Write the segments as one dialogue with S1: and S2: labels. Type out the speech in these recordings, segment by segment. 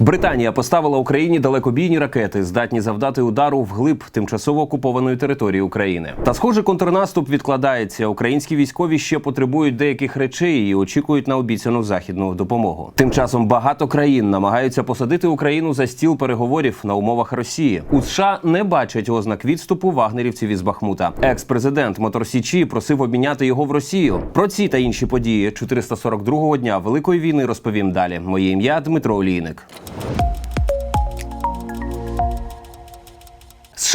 S1: Британія поставила Україні далекобійні ракети, здатні завдати удару вглиб тимчасово окупованої території України. Та схоже, контрнаступ відкладається. Українські військові ще потребують деяких речей і очікують на обіцяну західну допомогу. Тим часом багато країн намагаються посадити Україну за стіл переговорів на умовах Росії. У США не бачать ознак відступу вагнерівців із Бахмута. Екс-президент Мотор Січі просив обміняти його в Росію. Про ці та інші події 442-го дня Великої війни розповім далі. Моє ім'я Дмитро Олійник. you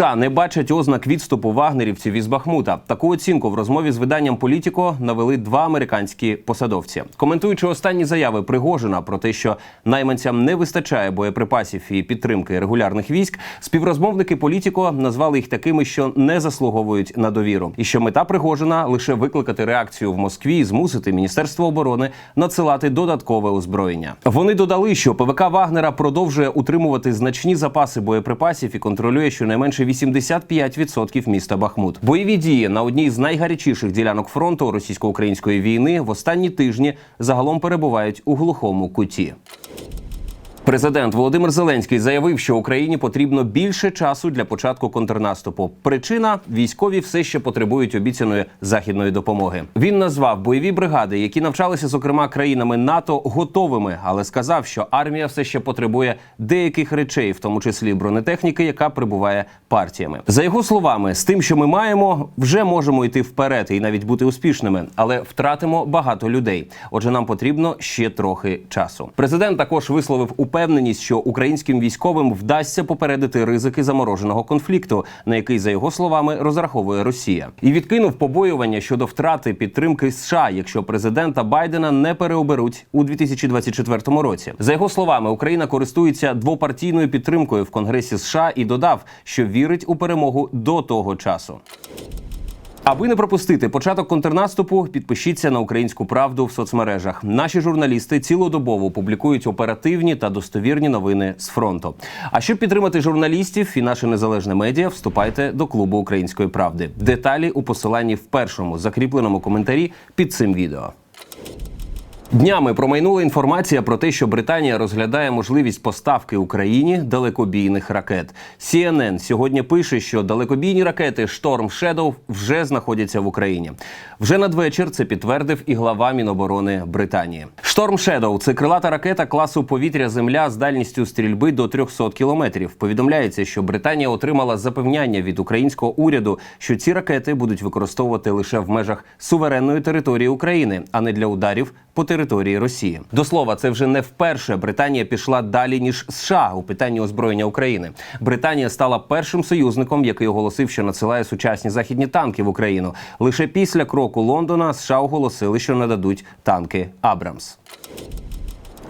S1: США не бачать ознак відступу вагнерівців із Бахмута. Таку оцінку в розмові з виданням Політіко навели два американські посадовці, коментуючи останні заяви Пригожина про те, що найманцям не вистачає боєприпасів і підтримки регулярних військ. Співрозмовники Політіко назвали їх такими, що не заслуговують на довіру, і що мета Пригожина лише викликати реакцію в Москві і змусити Міністерство оборони надсилати додаткове озброєння. Вони додали, що ПВК Вагнера продовжує утримувати значні запаси боєприпасів і контролює щонайменше 85% міста Бахмут. Бойові дії на одній з найгарячіших ділянок фронту російсько-української війни в останні тижні загалом перебувають у глухому куті. Президент Володимир Зеленський заявив, що Україні потрібно більше часу для початку контрнаступу. Причина військові все ще потребують обіцяної західної допомоги. Він назвав бойові бригади, які навчалися зокрема країнами НАТО, готовими, але сказав, що армія все ще потребує деяких речей, в тому числі бронетехніки, яка прибуває партіями. За його словами, з тим, що ми маємо, вже можемо йти вперед і навіть бути успішними, але втратимо багато людей. Отже, нам потрібно ще трохи часу. Президент також висловив упевненість, що українським військовим вдасться попередити ризики замороженого конфлікту, на який, за його словами, розраховує Росія, і відкинув побоювання щодо втрати підтримки США, якщо президента Байдена не переоберуть у 2024 році. За його словами, Україна користується двопартійною підтримкою в Конгресі США і додав, що вірить у перемогу до того часу. Аби не пропустити початок контрнаступу, підпишіться на українську правду в соцмережах. Наші журналісти цілодобово публікують оперативні та достовірні новини з фронту. А щоб підтримати журналістів і наше незалежне медіа, вступайте до клубу української правди. Деталі у посиланні в першому закріпленому коментарі під цим відео. Днями промайнула інформація про те, що Британія розглядає можливість поставки Україні далекобійних ракет. CNN сьогодні пише, що далекобійні ракети Storm Shadow вже знаходяться в Україні. Вже надвечір це підтвердив і глава Міноборони Британії. Storm Shadow – це крилата ракета класу повітря-земля з дальністю стрільби до 300 кілометрів. Повідомляється, що Британія отримала запевняння від українського уряду, що ці ракети будуть використовувати лише в межах суверенної території України, а не для ударів по території Росії. До слова, це вже не вперше Британія пішла далі ніж США у питанні озброєння України. Британія стала першим союзником, який оголосив, що надсилає сучасні західні танки в Україну. Лише після кроку Лондона США оголосили, що нададуть танки Абрамс.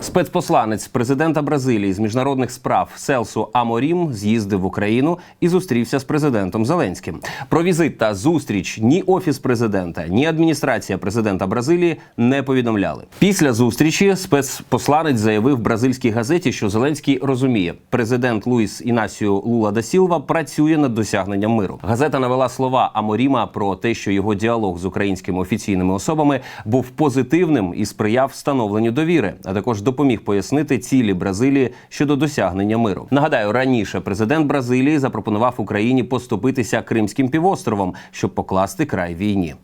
S1: Спецпосланець президента Бразилії з міжнародних справ Селсу Аморім з'їздив в Україну і зустрівся з президентом Зеленським. Про візит та зустріч ні офіс президента, ні адміністрація президента Бразилії не повідомляли. Після зустрічі спецпосланець заявив бразильській газеті, що Зеленський розуміє, президент Луїс Інасіо Лула да Сілва працює над досягненням миру. Газета навела слова Аморіма про те, що його діалог з українськими офіційними особами був позитивним і сприяв встановленню довіри, а також допоміг пояснити цілі Бразилії щодо досягнення миру. Нагадаю, раніше президент Бразилії запропонував Україні поступитися Кримським півостровом, щоб покласти край війні.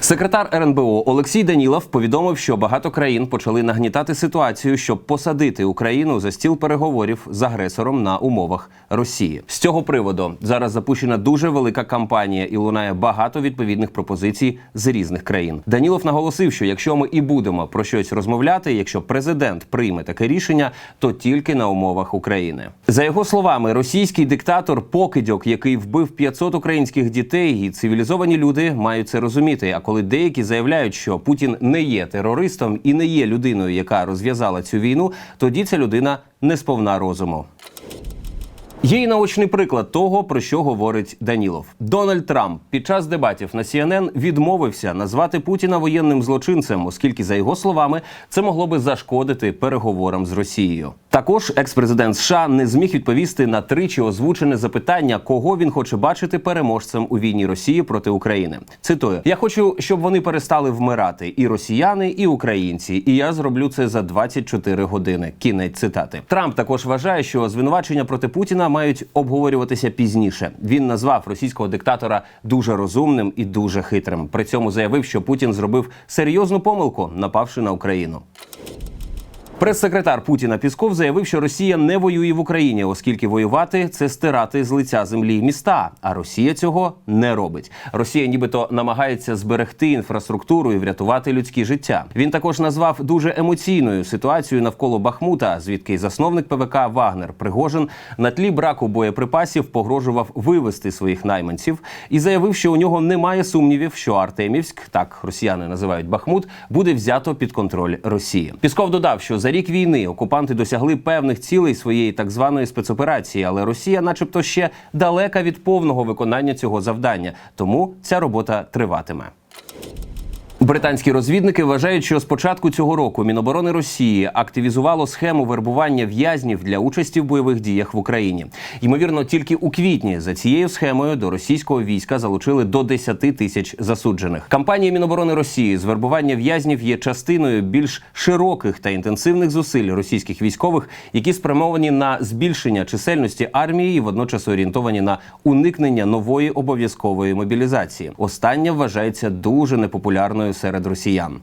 S1: Секретар РНБО Олексій Данілов повідомив, що багато країн почали нагнітати ситуацію, щоб посадити Україну за стіл переговорів з агресором на умовах Росії. З цього приводу зараз запущена дуже велика кампанія і лунає багато відповідних пропозицій з різних країн. Данілов наголосив, що якщо ми і будемо про щось розмовляти, якщо президент прийме таке рішення, то тільки на умовах України. За його словами, російський диктатор покидьок, який вбив 500 українських дітей, і цивілізовані люди мають це розуміти. Коли деякі заявляють, що Путін не є терористом і не є людиною, яка розв'язала цю війну, тоді ця людина не сповна розуму. Є і наочний приклад того, про що говорить Данілов. Дональд Трамп під час дебатів на CNN відмовився назвати Путіна воєнним злочинцем, оскільки, за його словами, це могло би зашкодити переговорам з Росією. Також екс-президент США не зміг відповісти на тричі озвучене запитання, кого він хоче бачити переможцем у війні Росії проти України. Цитую: я хочу, щоб вони перестали вмирати і росіяни, і українці, і я зроблю це за 24 години. Кінець цитати. Трамп також вважає, що звинувачення проти Путіна мають обговорюватися пізніше. Він назвав російського диктатора дуже розумним і дуже хитрим. При цьому заявив, що Путін зробив серйозну помилку, напавши на Україну. Прес-секретар Путіна Пісков заявив, що Росія не воює в Україні, оскільки воювати це стирати з лиця землі міста. А Росія цього не робить. Росія, нібито, намагається зберегти інфраструктуру і врятувати людські життя. Він також назвав дуже емоційною ситуацію навколо Бахмута, звідки засновник ПВК Вагнер Пригожин на тлі браку боєприпасів погрожував вивести своїх найманців і заявив, що у нього немає сумнівів, що Артемівськ, так росіяни називають Бахмут, буде взято під контроль Росії. Пісков додав, що за рік війни окупанти досягли певних цілей своєї так званої спецоперації, але Росія, начебто, ще далека від повного виконання цього завдання, тому ця робота триватиме. Британські розвідники вважають, що з початку цього року Міноборони Росії активізувало схему вербування в'язнів для участі в бойових діях в Україні. Ймовірно, тільки у квітні за цією схемою до російського війська залучили до 10 тисяч засуджених. Кампанія Міноборони Росії з вербування в'язнів є частиною більш широких та інтенсивних зусиль російських військових, які спрямовані на збільшення чисельності армії і водночас орієнтовані на уникнення нової обов'язкової мобілізації. Остання вважається дуже непопулярною серед росіян.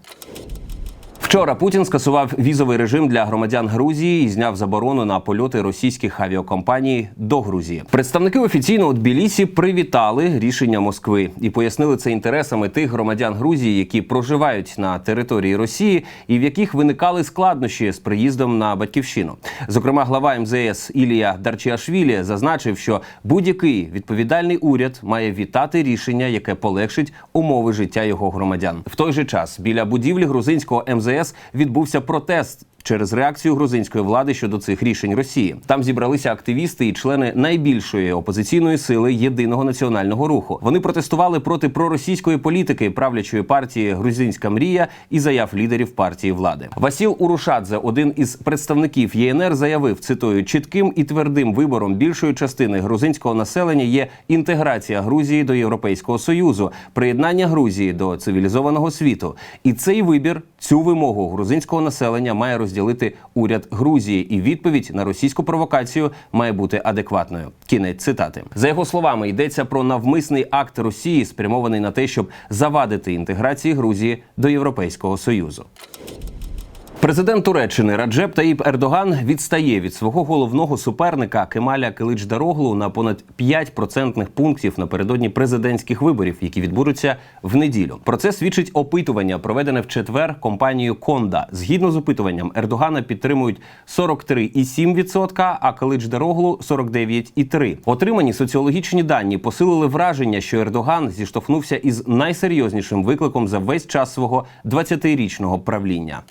S1: Вчора Путін скасував візовий режим для громадян Грузії і зняв заборону на польоти російських авіакомпаній до Грузії. Представники офіційно у Тбілісі привітали рішення Москви і пояснили це інтересами тих громадян Грузії, які проживають на території Росії і в яких виникали складнощі з приїздом на батьківщину. Зокрема, глава МЗС Ілія Дарчіашвілі зазначив, що будь-який відповідальний уряд має вітати рішення, яке полегшить умови життя його громадян. В той же час біля будівлі грузинського МЗС відбувся протест. Через реакцію грузинської влади щодо цих рішень Росії там зібралися активісти і члени найбільшої опозиційної сили єдиного національного руху. Вони протестували проти проросійської політики правлячої партії Грузинська мрія і заяв лідерів партії влади. Васіл Урушадзе, один із представників ЄНР, заявив: цитую, чітким і твердим вибором більшої частини грузинського населення є інтеграція Грузії до Європейського союзу, приєднання Грузії до цивілізованого світу. І цей вибір, цю вимогу грузинського населення має розділити уряд Грузії, і відповідь на російську провокацію має бути адекватною. Кінець цитати за його словами йдеться про навмисний акт Росії, спрямований на те, щоб завадити інтеграції Грузії до Європейського союзу. Президент Туреччини Раджеп Таїп Ердоган відстає від свого головного суперника Кемаля Киличдароглу на понад 5 процентних пунктів напередодні президентських виборів, які відбудуться в неділю. Про це свідчить опитування, проведене в четвер компанією Конда. Згідно з опитуванням, Ердогана підтримують 43,7%, а Киличдароглу – 49,3%. Отримані соціологічні дані посилили враження, що Ердоган зіштовхнувся із найсерйознішим викликом за весь час свого 20-річного правління.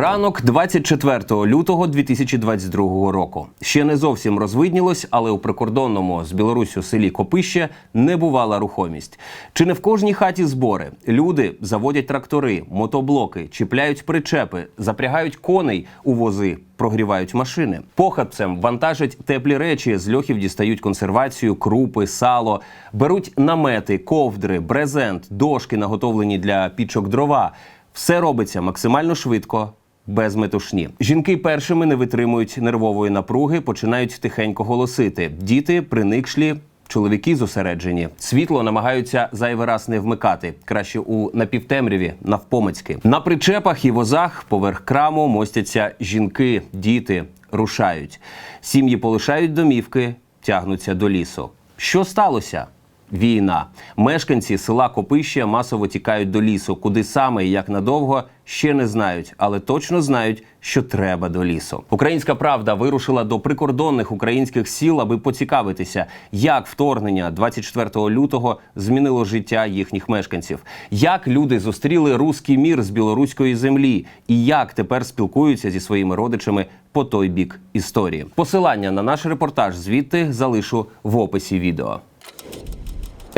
S1: Ранок 24 лютого 2022 року. Ще не зовсім розвиднілось, але у прикордонному з Білоруссю селі Копище не бувала рухомість. Чи не в кожній хаті збори? Люди заводять трактори, мотоблоки, чіпляють причепи, запрягають коней у вози. Прогрівають машини похабцем, вантажать теплі речі, з льохів дістають консервацію, крупи, сало, беруть намети, ковдри, брезент, дошки, наготовлені для пічок дрова. Все робиться максимально швидко, без метушні. Жінки першими не витримують нервової напруги, починають тихенько голосити. Діти приникшлі. Чоловіки зосереджені, світло намагаються зайвий раз не вмикати, краще у напівтемряві, навпомацьки. На причепах і возах поверх краму мостяться жінки, діти рушають. Сім'ї полишають домівки, тягнуться до лісу. Що сталося? Війна. Мешканці села Копище масово тікають до лісу, куди саме і як надовго ще не знають, але точно знають, що треба до лісу. Українська правда вирушила до прикордонних українських сіл, аби поцікавитися, як вторгнення 24 лютого змінило життя їхніх мешканців, як люди зустріли руський мір з білоруської землі, і як тепер спілкуються зі своїми родичами по той бік історії. Посилання на наш репортаж звідти залишу в описі відео.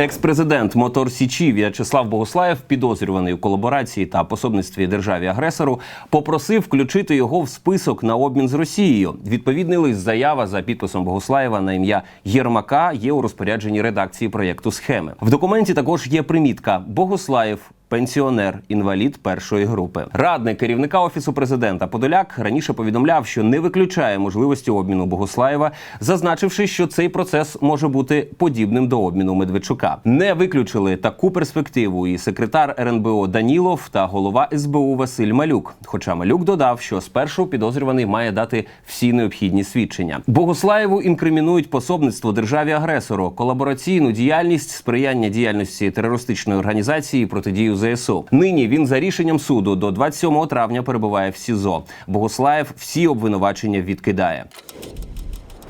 S1: Екс-президент Мотор Січі В'ячеслав Богуслаєв, підозрюваний у колаборації та пособництві державі агресору, попросив включити його в список на обмін з Росією. Відповідний лист заява за підписом Богуслаєва на ім'я Єрмака є у розпорядженні редакції проєкту схеми. В документі також є примітка Богуслаєв. Пенсіонер, інвалід першої групи, радник керівника офісу президента Подоляк раніше повідомляв, що не виключає можливості обміну Богуслаєва, зазначивши, що цей процес може бути подібним до обміну Медведчука. Не виключили таку перспективу і секретар РНБО Данілов та голова СБУ Василь Малюк. Хоча Малюк додав, що спершу підозрюваний має дати всі необхідні свідчення. Богуслаєву інкримінують пособництво державі агресору, колабораційну діяльність, сприяння діяльності терористичної організації, протидію ЗСУ. Нині він за рішенням суду до 27 травня перебуває в СІЗО. Богуслаєв всі обвинувачення відкидає.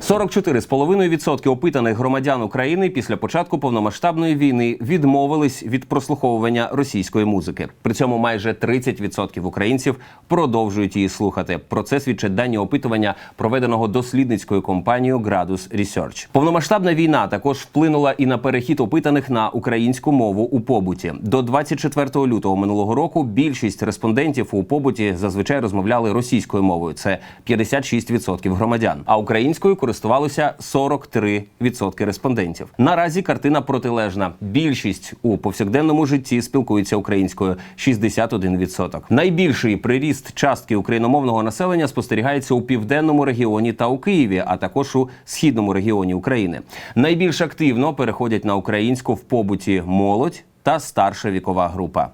S1: 44,5% опитаних громадян України після початку повномасштабної війни відмовились від прослуховування російської музики. При цьому майже 30% українців продовжують її слухати. Про це свідчать дані опитування, проведеного дослідницькою компанією Градус Research. Повномасштабна війна також вплинула і на перехід опитаних на українську мову у побуті. До 24 лютого минулого року більшість респондентів у побуті зазвичай розмовляли російською мовою. Це 56% громадян. А українською користувалося 43% респондентів. Наразі картина протилежна. Більшість у повсякденному житті спілкується українською 61%. Найбільший приріст частки україномовного населення спостерігається у південному регіоні та у Києві, а також у східному регіоні України. Найбільш активно переходять на українську в побуті молодь та старша вікова група.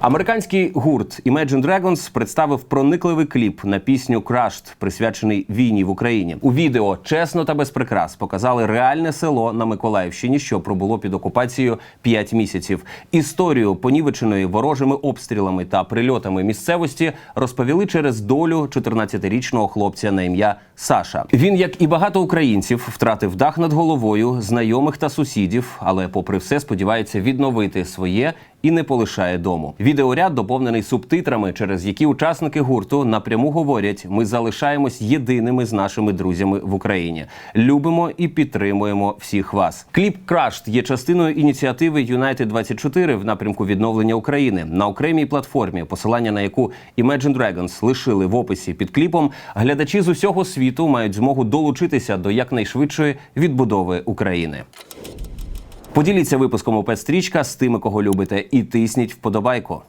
S1: Американський гурт Imagine Dragons представив проникливий кліп на пісню Crushed, присвячений війні в Україні. У відео чесно та без прикрас показали реальне село на Миколаївщині, що пробуло під окупацією 5 місяців. Історію понівеченої ворожими обстрілами та прильотами місцевості розповіли через долю 14-річного хлопця на ім'я Саша. Він, як і багато українців, втратив дах над головою, знайомих та сусідів, але, попри все, сподівається відновити своє і не полишає дому. Відеоряд доповнений субтитрами, через які учасники гурту напряму говорять: ми залишаємось єдиними з нашими друзями в Україні. Любимо і підтримуємо всіх вас. Кліп Crushed є частиною ініціативи United 24 в напрямку відновлення України на окремій платформі, посилання на яку Imagine Dragons лишили в описі під кліпом. Глядачі з усього світу мають змогу долучитися до якнайшвидшої відбудови України. Поділіться випуском у Петстрічка з тими, кого любите, і тисніть вподобайку.